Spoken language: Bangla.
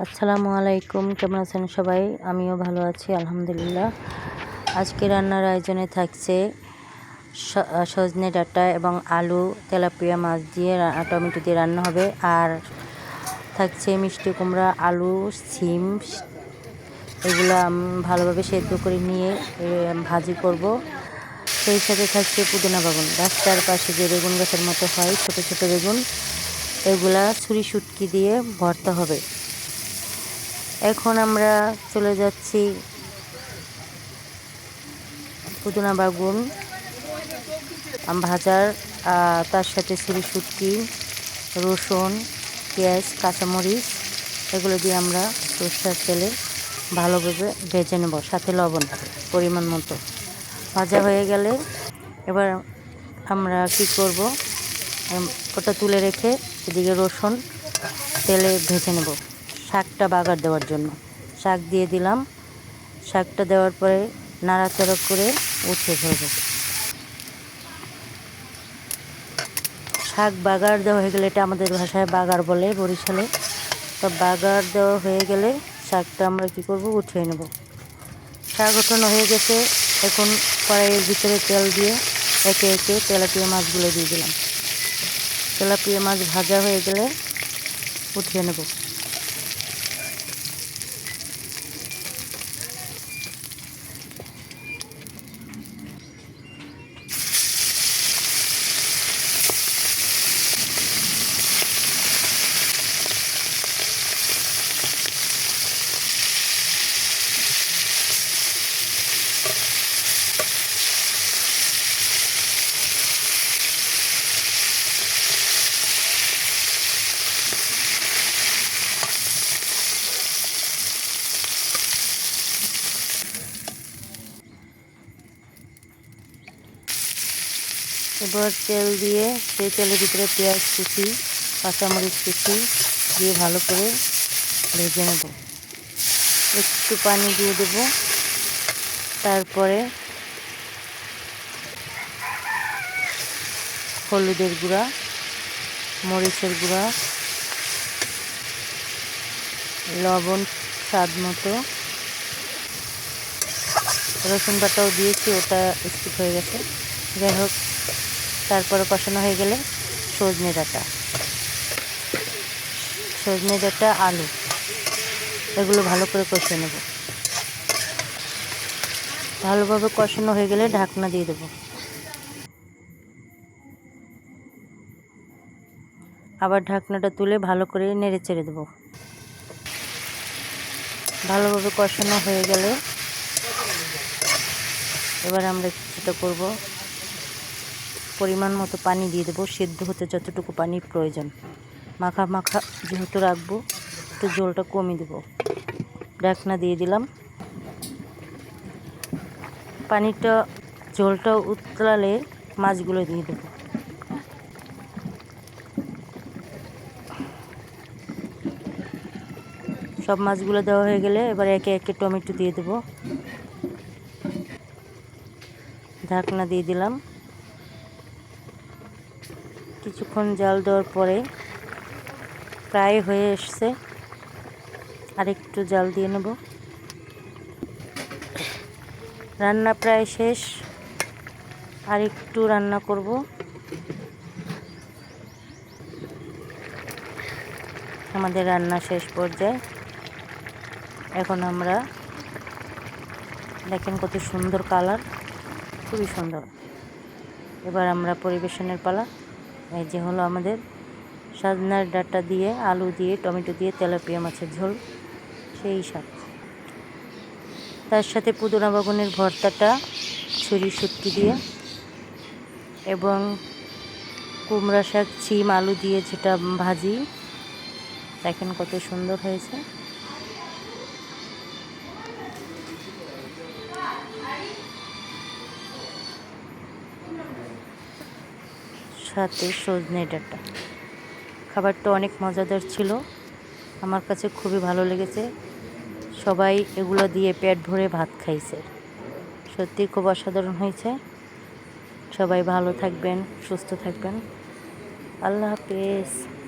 আসসালামু আলাইকুম, কেমন আছেন সবাই? আমিও ভালো আছি, আলহামদুলিল্লাহ। আজকে রান্নার আয়োজনে থাকছে সজনে ডাঁটা এবং আলু, তেলাপিয়া মাছ দিয়ে টমেটো দিয়ে রান্না হবে। আর থাকছে মিষ্টি কুমড়া, আলু, সিম, এগুলো ভালোভাবে সেদ্ধ করে নিয়ে ভাজি করব। সেই সাথে থাকছে পুদিনা বাগুন। রাস্তার পাশে যে বেগুন গাছের মতো হয়, ছোট ছোট বেগুন, এগুলা ছুরি শুটকি দিয়ে ভর্তা হবে। এখন আমরা চলে যাচ্ছি পুদিনা বাগুন ভাজার তার সাথে ছুরি শুটকি, রসুন, পেঁয়াজ, কাঁচামরিচ, এগুলো দিয়ে আমরা সরষের তেলে ভালোভাবে ভেজে নেব, সাথে লবণ পরিমাণ মতো। ভাজা হয়ে গেলে এবার আমরা কি করব? ওটা তুলে রেখে এদিকে রসুন তেলে ভেজে নেব। শাকটা বাগার দেওয়ার জন্য। শাক দিয়ে দিলাম। শাকটা দেওয়ার পরে নাড়াচাড়া করে উঠে ধরবো। শাক বাগার দেওয়া হয়ে গেলে এটা আমাদের ভাষায় বাগার বলে বরিশালে। তো বাগার দেওয়া হয়ে গেলে শাকটা আমরা কি করব? উঠিয়ে নেব। শাক ওঠানো হয়ে গেছে। এখন কড়াইয়ের ভিতরে তেল দিয়ে একে একে তেলাপিয়া মাছগুলো দিয়ে দিলাম। তেলাপিয়া মাছ ভাজা হয়ে গেলে উঠিয়ে নেব। এবার তেল দিয়ে সেই তেলের ভিতরে পেঁয়াজ কুচি, কাঁচামরিচ কুচি দিয়ে ভালো করে ভেজে নেব। একটু পানি দিয়ে দেব। তারপরে হলুদের গুঁড়া, মরিচের গুঁড়া, লবণ স্বাদ মতো। রসুন বাটাও দিয়েছি, ওটা স্কিপ হয়ে গেছে। যাই হোক তারপরে কষানো হয়ে গেলে সজনে ডাঁটা। সজনে ডাঁটা, আলু। এগুলো ভালো করে কষিয়ে নেব। ভালোভাবে কষানো হয়ে গেলে ঢাকনা দিয়ে দেবো। আবার ঢাকনাটা তুলে ভালো করে নেড়ে চেড়ে দেবো। ভালোভাবে কষানো হয়ে গেলে এবার আমরা যেটা করব পরিমাণ মতো পানি দিয়ে দেবো, সেদ্ধ হতে যতটুকু পানি প্রয়োজন। মাখা মাখা যেহেতু রাখব একটু জলটা কমিয়ে দেবো। ঢাকনা দিয়ে দিলাম। পানিটা, জলটা উতলালে মাছগুলো দিয়ে দেবো। সব মাছগুলো দেওয়া হয়ে গেলে এবার একে একে টমেটো দিয়ে দেবো। ঢাকনা দিয়ে দিলাম। কিছুক্ষণ জাল দেওয়ার পরে প্রায় হয়ে এসছে। আর একটু জাল দিয়ে নেব। রান্না প্রায় শেষ। আর একটু রান্না করব। আমাদের রান্না শেষ পর্যায়ে। এখন আমরা দেখেন কত সুন্দর কালার। খুবই সুন্দর। এবার আমরা পরিবেশনের পালা। এই যে হলো আমাদের সাজনার ডাঁটা দিয়ে, আলু দিয়ে, টমেটো দিয়ে, তেলাপিয়া মাছের ঝোল, সেই স্বাদ তার সাথে পুদিনা বাগুনের ভর্তাটা ছুরি শুটকি দিয়ে এবং কুমড়া শাক, ছিম, আলু দিয়ে যেটা ভাজি, দেখেন কত সুন্দর হয়েছে। সাথে সজনে ডাঁটা। খাবারটা অনেক মজাদার ছিল। আমার কাছে খুবই ভালো লেগেছে। সবাই এগুলো দিয়ে পেট ভরে ভাত খাইছে। সত্যি খুব অসাধারণ হয়েছে। সবাই ভালো থাকবেন, সুস্থ থাকবেন। আল্লাহ হাফেজ।